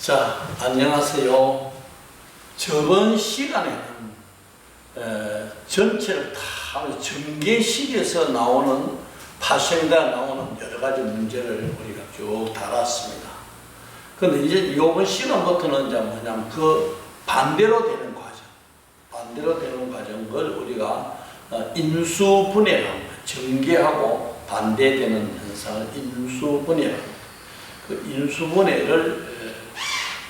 자, 안녕하세요. 저번 시간에는 에, 전체를 다 전개식에서 나오는 파생과 나오는 여러 가지 문제를 우리가 쭉 다뤘습니다. 근데 이제 이번 시간부터는 이제 뭐냐면 그 반대로 되는 과정, 반대로 되는 과정을 우리가 어, 인수분해라고. 전개하고 반대되는 현상을 인수분해라고. 그 인수분해를 에,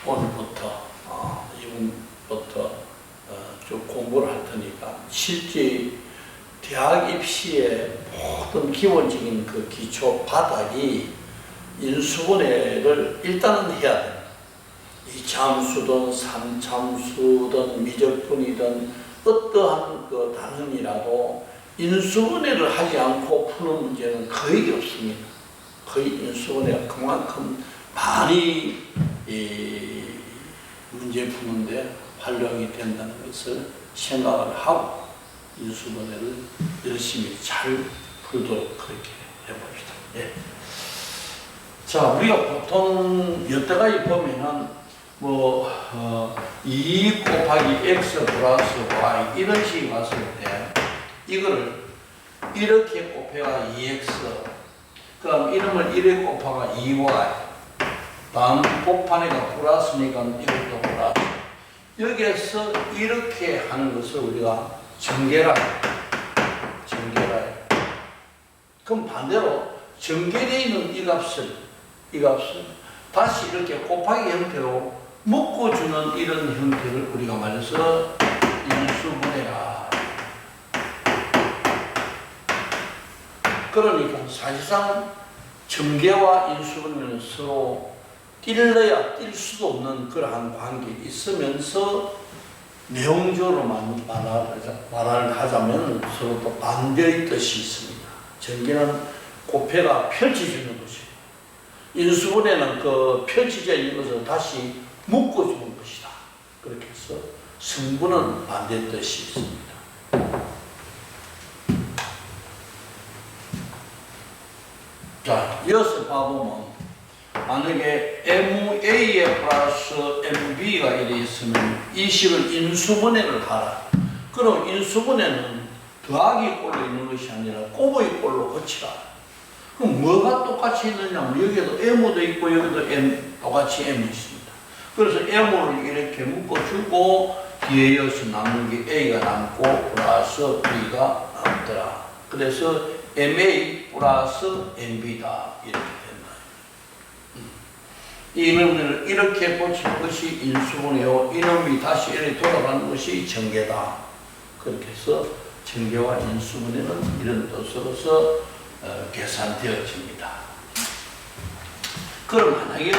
오늘부터 어, 이분부터 어, 쭉 공부를 할 테니까 실제 대학 입시의 모든 기본적인 그 기초 바닥이 인수분해를 일단은 해야 됩니다. 이 참수든 삼참수든 미적분이든 어떠한 그 단원이라도 인수분해를 하지 않고 푸는 문제는 거의 없습니다. 거의 인수분해가 그만큼 많이 이 문제 푸는데 활용이 된다는 것을 생각을 하고 인수분해를 열심히 잘 풀도록 그렇게 해봅시다. 예. 자, 우리가 보통 여태까지 보면은 뭐, 어, 2 곱하기 x 플러스 y 이런 식이 왔을 때 이거를 이렇게 곱해가 2x 그럼 이름을 1에 곱하가 2y 다음 곱판에가 플러스니까 이것도 플러스 여기에서 이렇게 하는 것을 우리가 전개라. 전개라. 그럼 반대로 전개되어 있는 이 값을 이 값을 다시 이렇게 곱하기 형태로 묶어주는 이런 형태를 우리가 말해서 인수분해라. 그러니까 사실상 전개와 인수분해는 서로 뛸래야 뛸 수도 없는 그러한 관계가 있으면서 내용적으로 말- 말하자- 말을 하자면 서로 또 반대의 뜻이 있습니다. 전개는 고패가 펼쳐지는 것이고 인수분해는 그 펼쳐져 있는 것을 다시 묶어주는 것이다. 그렇게 해서 성분은 반대 뜻이 있습니다. 자, 이어서 봐보면 만약에 MA에 플러스 MB가 이래 있으면 이 식을 인수분해를 하라. 그럼 인수분해는 더하기 꼴로 있는 것이 아니라 곱의 꼴로 거치라. 그럼 뭐가 똑같이 있느냐면 여기에도 M도 있고 여기도 M 똑같이 M이 있습니다. 그래서 M을 이렇게 묶어주고 뒤에 이어서 남는 게 A가 남고 플러스 B가 남더라. 그래서 MA 플러스 MB다 이렇게. 이 이놈을 이렇게 고친 것이 인수분해요. 이놈이 다시 이렇게 돌아가는 것이 전개다. 그렇게 해서 전개와 인수분해는 이런 뜻으로서 어, 계산되어집니다. 그럼 만약에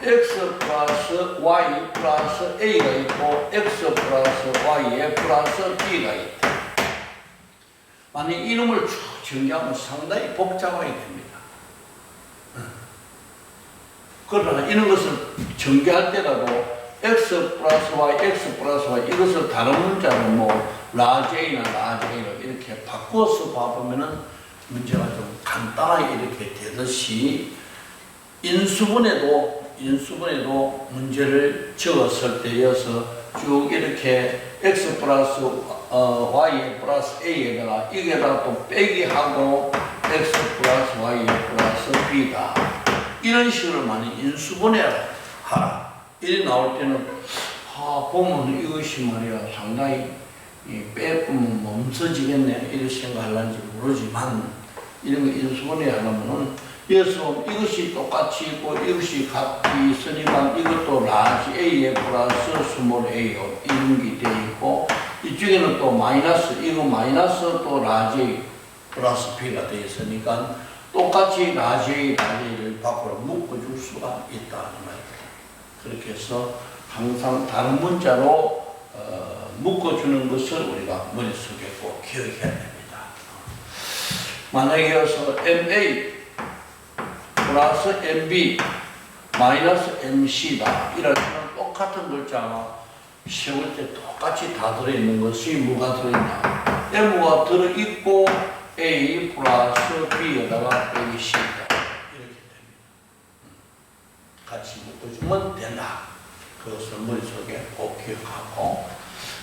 x 플러스 y 플러스 a가 있고 x 플러스 y에 플러스 b가 있다. 만약 이놈을 쭉 전개하면 상당히 복잡하게 됩니다. 그러나 이런 것을 전개할 때라도 x 플러스 y, x 플러스 y 이것을 다른 문자로 뭐 라제이나 라제이로 이렇게 바꿔서 봐보면은 문제가 좀 간단하게 이렇게 되듯이 인수분해도 인수분해도 문제를 적었을 때여서 쭉 이렇게 x 플러스 어, y 플러스 a에다가 이게다가 또 빼기 하고 x 플러스 y 플러스 b다. 이런 식으로 많이 인수분해를 하라. 이리 나올 때는 아 보면 이것이 말이야 상당히 이 빼보면 멈춰지겠네 이런 생각할런지 모르지만 이런 거 인수분해 하려면은 여기서 이것이 똑같이 있고 이것이 같이 있으니까 이것도 라지 A에 플러스 스몰 A요 이런 게 되어 있고 이쪽에는 또 마이너스 이거 마이너스 또 라지 A 플러스 B가 되어 있으니까 똑같이 라지 A를 밖으로 묶어줄 수가 말입니다. 그렇게 해서 항상 다른 문자로 어, 묶어주는 것을 우리가 머릿속에 꼭 기억해야 됩니다. 만약에 여기서 MA 플러스 MB 마이너스 MC다 이러면 똑같은 글자가 세울 때 똑같이 다 들어있는 것이 뭐가 들어있냐 M가 들어있고 A 플러스 B에다가 빼기 C다 이렇게 됩니다. 같이 묶어주면 된다. 그것을 머릿속에 꼭 기억하고.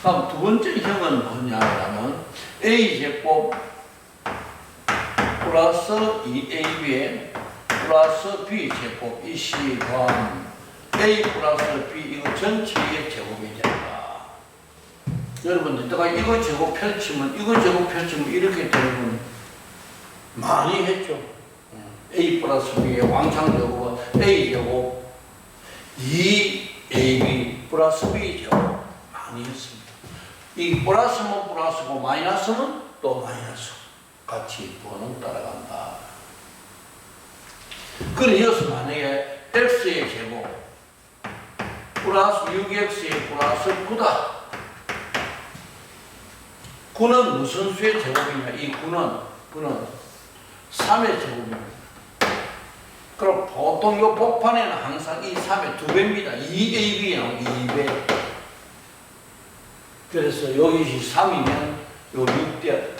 그럼 두 번째 형은 뭐냐면 a제곱 플러스 2ab에 플러스 b제곱 이 시간 a 플러스 b 이거 전체의 제곱이 된다. 여러분들 내가 이거 제곱 펼치면 이거 제곱 펼치면 이렇게 건 많이 했죠. a 플러스 b의 왕창 제곱은 a 제곱 2ab 플러스 b 제곱 많이 했습니다. 이 플러스면 플러스고 마이너스는 또 마이너스 같이 번호 따라간다. 그래 이어서 만약에 x의 제곱 플러스 6x의 플러스 9다. 9는 무슨 수의 제곱이냐? 이 9는 9는 3의 제곱입니다. 그럼 보통 이 복판에는 항상 이 3의 두 배입니다. 2ab이 나오고 2배. 그래서 여기 3이면 요 6대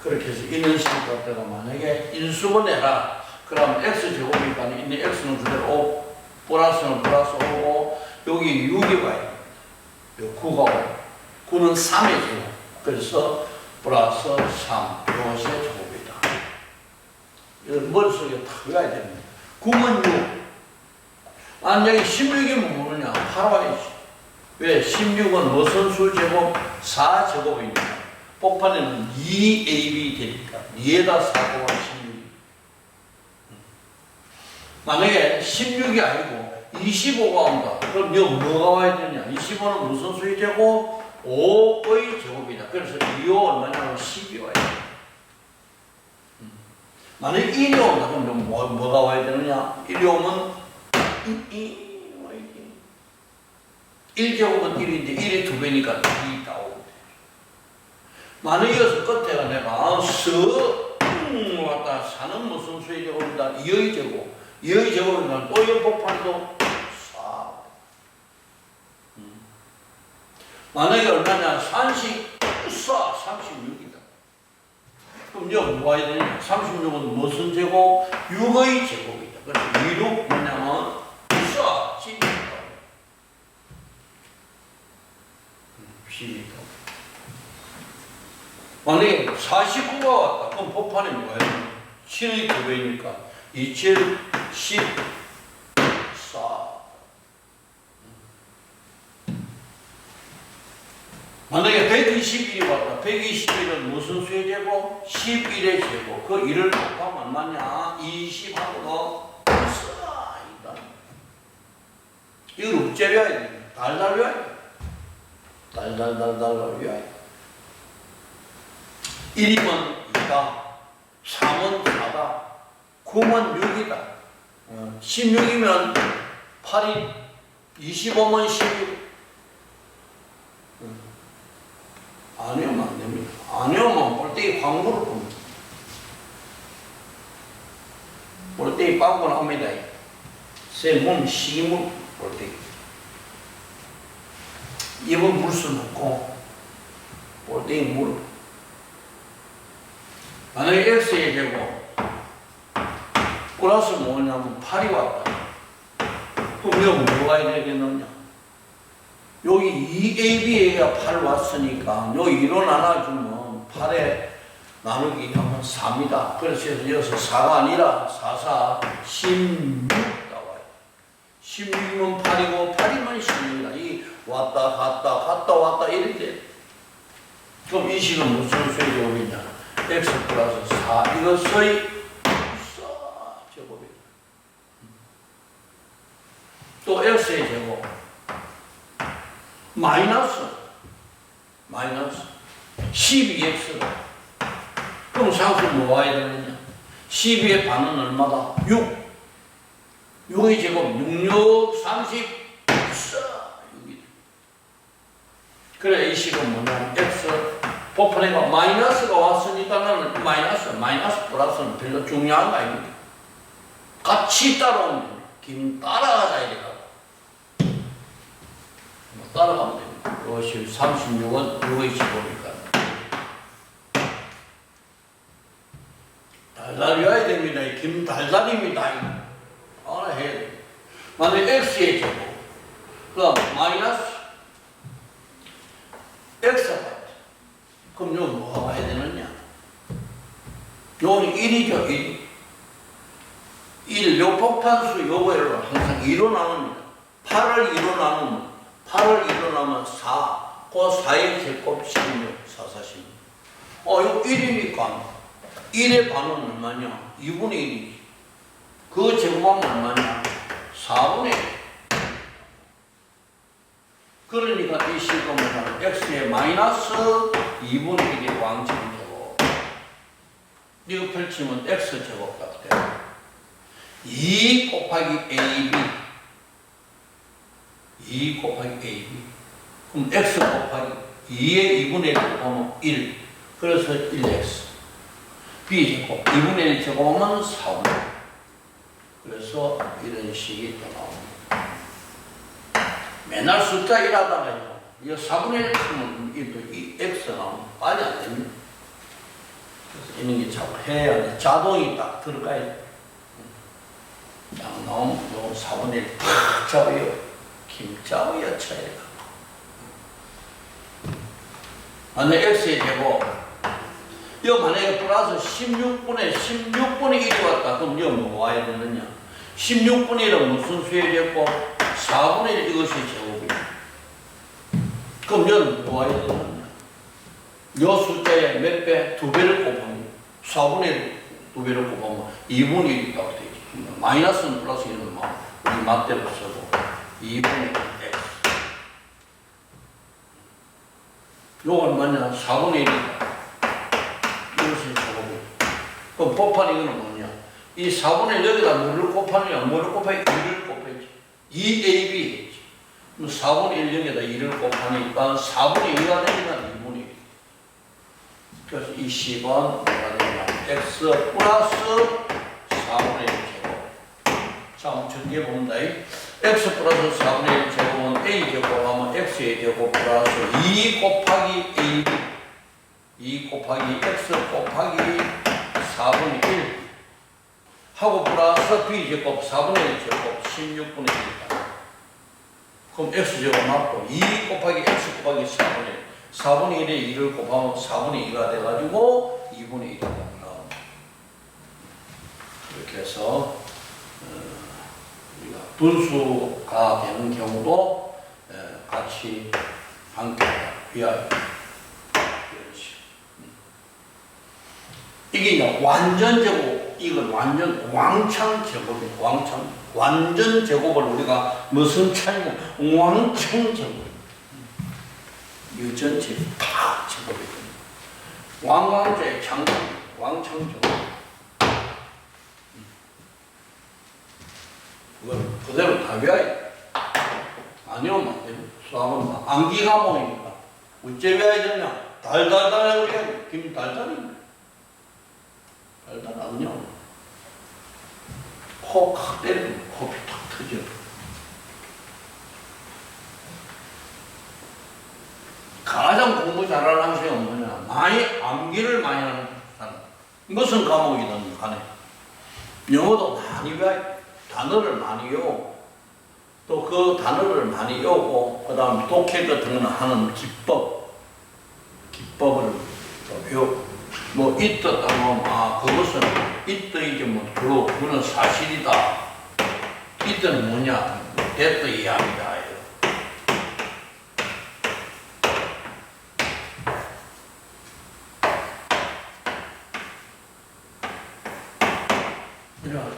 그렇게 해서 있는 식을 갖다가 만약에 인수분 해라. 그럼 x제곱이니까 있는 x는 그대로 5, 플러스는 플러스 5고 여기 6이 와요. 요 9가 와요. 9는 3의 제곱. 그래서 플러스 3, 이것의 제곱이다. 이거 머릿속에 다 외워야 됩니다. 9은 6. 만약에 16이면 모르냐? 8 와야지. 왜? 16은 무슨 수 제곱? 4제곱이니까. 복판에는 2AB 되니까 2에다 4가 16. 만약에 16이 아니고 25가 온다. 그럼 여기 뭐가 와야 되냐? 25는 무슨 수의 제곱? 5의 제곱이다. 그래서 2호 얼마냐면 10이 와야 돼. 음. 만약에 1이 온다. 그럼 뭐, 뭐가 와야 되느냐? 1이 오면 2, 와야 돼. 1제곱은 1인데 1이 두 배니까 2 나오고. 만약에 이어서 끝에가 내가 스 음, 왔다 사는 무슨 수의 제곱이다. 2의 제곱. 2의 제곱이면 또 연폭판도 4. 음. 만약에 얼마냐? 30, 4, 36이다. 그럼 여기 뭐 해야 되냐? 36은 무슨 제곱? 6의 제곱이다. 그래서 2로 뭐냐면 4, 10이다. 10이다. 만약에 49가 왔다. 그럼 폭판이 뭐예요? 7의 두 배니까 2, 7, 10, 만약에 121이 왔다. 121은 무슨 수의 제곱? 11의 제곱. 그 1을 곱하면 얼마냐? 20하고 쓰라. 이다. 이걸 어째 외워야 돼? 달달 외워야 돼. 달달달달 외워야 돼. 1이면 2다. 3은 4다. 9면 6이다. 16이면 8이 25면 16. 안 외우면 안 됩니다. 안 외우면 볼때기 광고를 봅니다. 볼때기 빵꾸 납니다. 새몸 시물 볼때기. 입은 물수 넣고 볼때기 물. 만약에 X의 제곱 플러스 뭐냐면 8이 왔다. 그럼 여기 뭐가 되겠느냐? 여기 2AB가 8 왔으니까 여기 1로 나눠주면 8에 나누기 하면 4입니다. 그래서 여기서 4가 아니라 4, 4, 16 나와요. 16이면 8이고 8이면 16이다. 이 왔다 갔다 갔다 왔다 이렇게 그럼 이 식은 무슨 수의 제곱이냐? x 플러스 4 이것의 4 제곱이다. 또 x의 제곱 마이너스 마이너스 12x다. 그럼 상수 뭐 와야 되느냐? 12의 반은 얼마다? 6. 6의 제곱 6, 6, 30, 6이다. 그래 이 식은 뭐냐? x 포판에가 마이너스가 왔으니까는 마이너스, 마이너스 플러스는 별로 중요한 거 아닙니다. 같이 따라오면 김 따라가자 이래가 뭐 따라가면 됩니다. 이것이 36은 6의 제곱이니까 달달 외워야 됩니다. 김 달달입니다. 알아야 돼. 만약 x의 제곱, 그럼 마이너스 x가. 그럼 여기 뭐가 해야 되느냐? 요는 1이죠, 1. 1, 요 폭탄수 요거를 항상 2로 나눕니다. 8을 2로 나누면, 8을 2로 나누면 4. 그 4의 제곱 16, 4, 40. 어, 이거 1이니까 1의 반은 얼마냐? 2분의 1이지. 그 제곱하면 얼마냐? 4분의 1. 그러니까 이 시금은 x의 마이너스 2분의 1이 왕집이고 이거 펼치면 x 제곱값 돼요. 2 곱하기 ab 2 곱하기 ab 그럼 x 곱하기 2의 2분의 1 곱하면 1 그래서 1x b 제곱 2분의 1 제곱하면 4분의 1 그래서 이런 식이 또 나옵니다. 맨날 숫자 일하다가요. 이 4분의 1 하면 이도 이 x 나오면 빨리 안 됩니다. 그래서 이런 게 자꾸 해야 돼. 자동이 딱 들어가야 돼. 딱 나오면 요 4분의 1탁 잡아요. 김잡아야 차이가. 만약 x의 제곱 이거 만약에 플러스 16분의 16분의 1이 왔다. 그럼 이거 뭐 와야 되느냐? 16분의 1은 무슨 수의 제곱? 4분의 1 이것이 제곱이야. 그럼 이건 뭐 와야 되느냐? 요 숫자에 몇 배? 두 배를 곱하면 4분의 1, 두 배를 곱하면 2분의 1이 딱 되지. 마이너스는 플러스 1은 뭐 우리 맛대로 써도 2분의 1 x. 요건 뭐냐? 4분의 1이다. 이것이 제곱이. 그럼 곱한 이거는 뭐냐? 이 4분의 1 여기다 뭐를 곱하느냐? 뭐를 곱해? 2를 곱했지. 2ab 했지. 그럼 4분의 1 여기다 2를 곱하니까 4분의 2가 되니까 2분의 1. 그래서 이 식은 뭐가 되냐? x 플러스 4분의 1 제곱. 자, 한번 전개해 봅니다. X 플러스 4분의 1 제곱은 a 제곱하면 x의 제곱 플러스 2 곱하기 ab 2 곱하기 x 곱하기 4분의 1 하고 플러스 b 제곱 4분의 1 제곱 16분의 1이다. 그럼 x 제곱 맞고 2 곱하기 x 곱하기 4분의 1 4분의 1에 2를 곱하면 4분의 2가 돼가지고 2분의 1이 나옵니다. 이렇게 해서 분수가 되는 경우도 에, 같이 함께 위하여. 이게 완전 제곱, 이건 완전 왕창 제곱이에요. 왕창. 완전 제곱을 우리가 무슨 차이냐? 왕창 제곱. 이 전체 다 제곱이거든요. 왕왕제 창, 왕창 제곱. 그대로 다 외워야 돼. 안 돼요. 수학은 암기 과목이니까. 어째 외워야 되냐? 달달달 돼. 김 달달입니다. 달달 안 외워. 코칵 때리면 코피 탁 터져. 가장 공부 잘하는 학생이 뭐냐? 많이 암기를 많이 하는 사람. 무슨 과목이든 간에. 영어도 많이 외워야 돼. 단어를 많이 외우고 또 그 단어를 많이 외우고 그 다음에 독해 같은 거는 하는 기법. 기법을 또 외우고 뭐 이뜻 하면 아 그것은 이뜻이지 뭐 그거 그거는 사실이다. 이뜻은 뭐냐 대뜻 이해합니다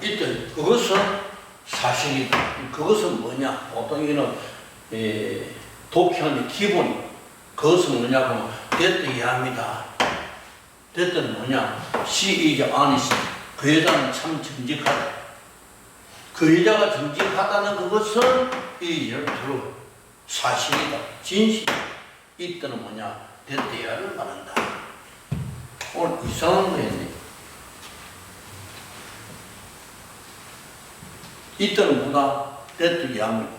이뜻 그것은 사실이다. 그것은 뭐냐? 보통 이는 에, 독현의 기본. 그것은 뭐냐? 그러면 됐다 이해합니다. 됐다는 뭐냐? 시이자 아니시. 그 여자는 참 정직하다. 그 여자가 정직하다는 그것은 이 열투로 사실이다. 진실. 이때는 뭐냐? 이해를 말한다. 오늘 이상한 거 했네. 이때는 누가 때도 이해합니다.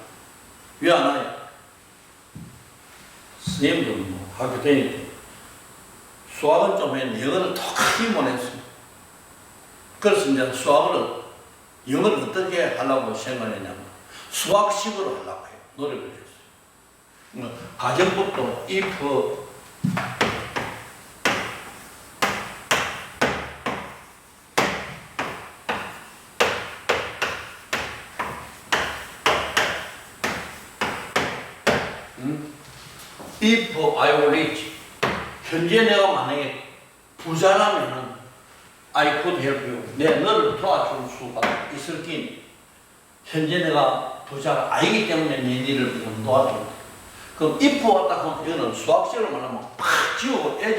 왜안 와요? 스님도 뭐 학교 때 수학은 좀 했는데 영어는 똑같이 못했어요. 그래서 이제 수학을 영어를 어떻게 하려고 생각했냐면 수학식으로 하려고 해요. 노력을 했어요. 뭐, 가정법도 if if I were rich 현재 내가 만약에 부자라면은 I could help you. 내 너를 도와줄 수가 있을 테니 현재 내가 부자가 아니기 때문에 내좀 도와준다. 그럼 if 왔다 하면 이거는 수학식으로 말하면 팍 지우고 탁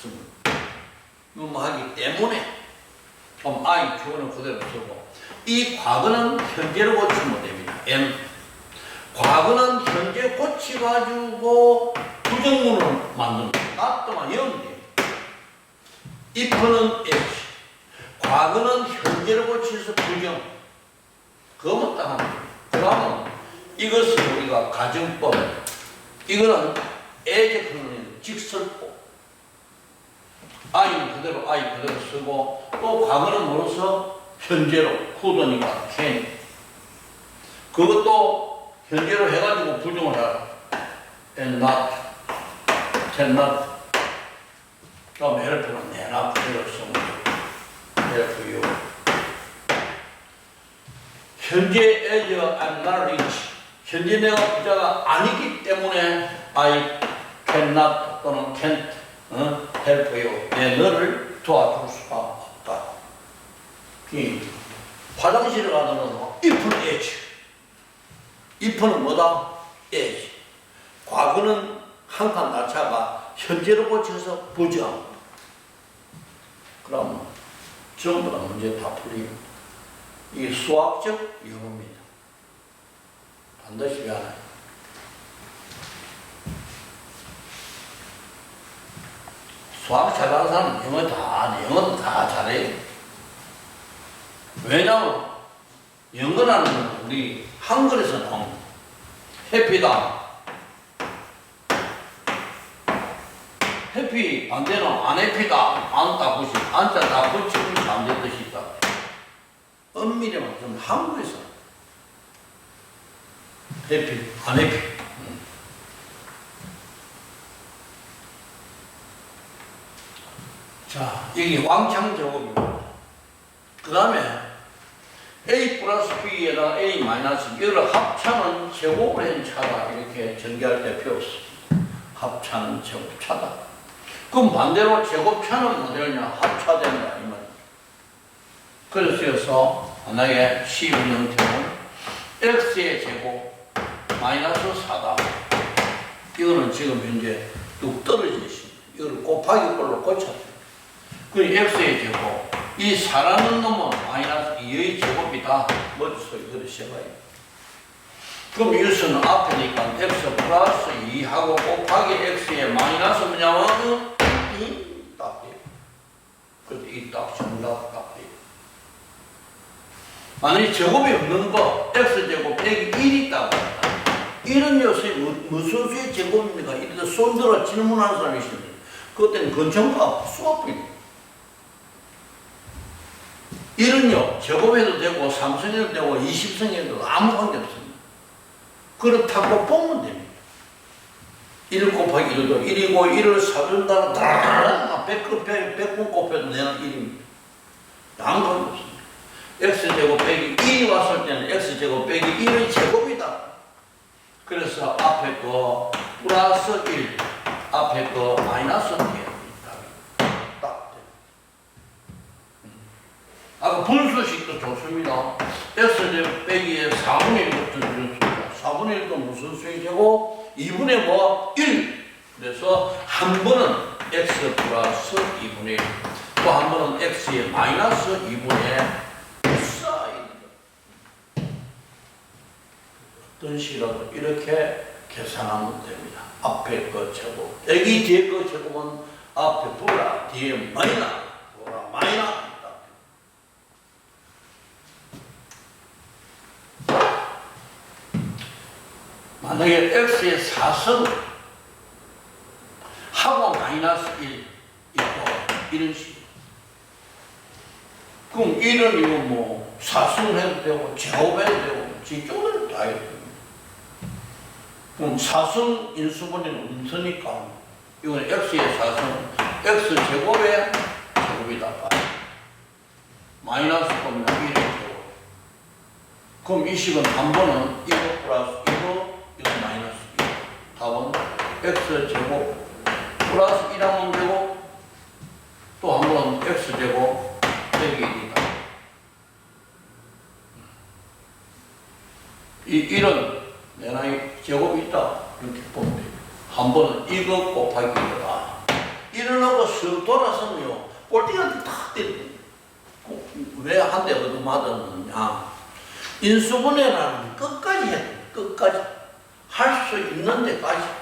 씁니다. 이거 뭐 하기 때문에 그럼 I 주어는 그대로 쓰고 이 과거는 현재로 고치면 됩니다. M 과거는 현재 고치가지고 부정문을 만드는 낫더만 영돼 if는 H. 과거는 현재를 고치서 부정. 그거만 딱 돼요. 그러면 이것을 우리가 가정법 이거는 애제 표현이 직설법. 아이는 그대로 아이 그대로 쓰고 또 과거는 뭐로서 현재로 후도니까 can 그것도 현재로 해가지고 부정을 하라. And not can not. 그럼 help는 내나 그대로 쓰면 help you. 현재 as I'm not rich. 현재 내가 부자가 아니기 때문에 I cannot 또는 can't 어? help you. 내 너를 도와줄 수가 없다. 이 화장실에 가서는 if는 h if는 뭐다? h 과거는 한 칸 낮차가 현재로 고쳐서 부정 그럼 전부 다 문제 다 풀립니다 이게 수학적 영어입니다. 반드시 알아요. 수학 잘하는 사람은 영어 다, 영어도 다 잘해요. 왜냐면 영어라는 건 우리 한글에서 나온 해피다. 해피 반대는 안 해피다. 안 따붙이, 안자 따붙이면 잠든 뜻이 있다. 엄밀히 말하면 한국에서 해피, 안 해피. 음. 자, 여기 왕창 제곱입니다. 그 다음에 A 플러스 B에다 A 마이너스 이걸 합차는 제곱을 한 차다 이렇게 전개할 때 배웠습니다. 합차는 제곱차다. 그럼 반대로 제곱차는 뭐 되느냐? 합차된다 이 말. 그래서 만약에 12 형태는 x의 제곱 마이너스 4다. 이거는 지금 현재 뚝 떨어져 있습니다. 이걸 곱하기 꼴로 고쳤어요. 그 x의 제곱 이 4라는 놈은 마이너스 2의 제곱이다. 뭐죠? 이거를 써봐요. 그럼 이것은 앞에니까 x 플러스 2하고 곱하기 x의 마이너스 뭐냐면 2 답이에요. 그래서 이딱 정답 답이에요. 만약에 제곱이 없는 거 x제곱 빼기 1이 있다고 한다. 1은 요새 무- 무슨 수의 제곱입니까? 이래서 손들어 질문하는 사람이 있습니다. 그때는 근처가 수학입니다. 1은요, 제곱해도 되고, 3성해도 되고, 20성해도 아무 관계 없습니다. 그렇다고 보면 됩니다. 1 곱하기 1도 1이고, 1을 사준다는 다라라라 100, 100, 100번 곱해도 내는 1입니다. 아무 관계 없습니다. x제곱 빼기 1이 왔을 때는 x제곱 빼기 1의 제곱이다. 그래서 앞에 거 플러스 1, 앞에 거 마이너스 1. 아까 분수식도 좋습니다. x제곱 빼기에 4분의 1부터 주셨습니다. 4분의 1도 무슨 수이고 2분의 뭐? 1. 그래서 한 번은 x 플러스 2분의 1, 또 한 번은 x의 마이너스 2분의 어떤 식이라도 이렇게 계산하면 됩니다. 앞에 거 제곱, 여기 뒤에 거 제곱은 앞에 보라, 뒤에 마이너, 보라, 마이너. 만약에 x의 4성 하고 마이너스 1 있고 이런 식. 그럼 1은 이거 뭐 사승해도 되고 제곱해도 되고 지쪽으로 다 해도 되고 그럼 사승 인수분해는 없으니까 이건 x의 사승 x 제곱의 제곱이다. 마이너스 보면 1의 제곱 그럼 이 식은 한 번은 이거 플러스 이거 이거 마이너스 이거 답은 x 제곱 플러스 1하면 되고 또한 번은 x 제곱 빼기 1이다 이 1은 내 나이 제곱이 있다. 이렇게 보면 돼요. 한 번은 이거 곱하기 이거다. 일어나고 쓱 돌아서면요 꼴등한테 탁 때리고 왜한 대 얻어 맞았느냐. 인수분해라는 끝까지 돼. 끝까지 할 수 있는 데까지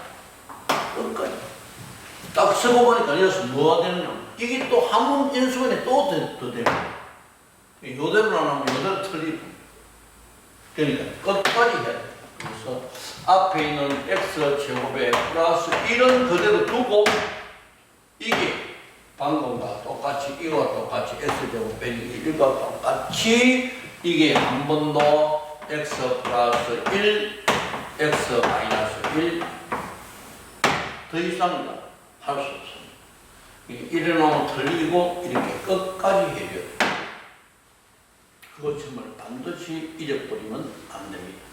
딱 쓰고 보니까 여기서 뭐가 되느냐. 이게 또한번 인수분해 또 되, 또 되고. 요대로 안 하면 요대로 틀리고. 그러니까 끝까지 해야 돼. 그래서 앞에 있는 x 제곱에 플러스 1은 그대로 두고 이게 방금과 똑같이 이거와 똑같이 x 제곱 빼기 1과 똑같이 이게 한 번 더 x 플러스 1 x 마이너스 1 더 이상 할 수 없습니다. 일어나면 틀리고 이렇게 끝까지 해야 돼요. 그것 정말 반드시 잊어버리면 안 됩니다.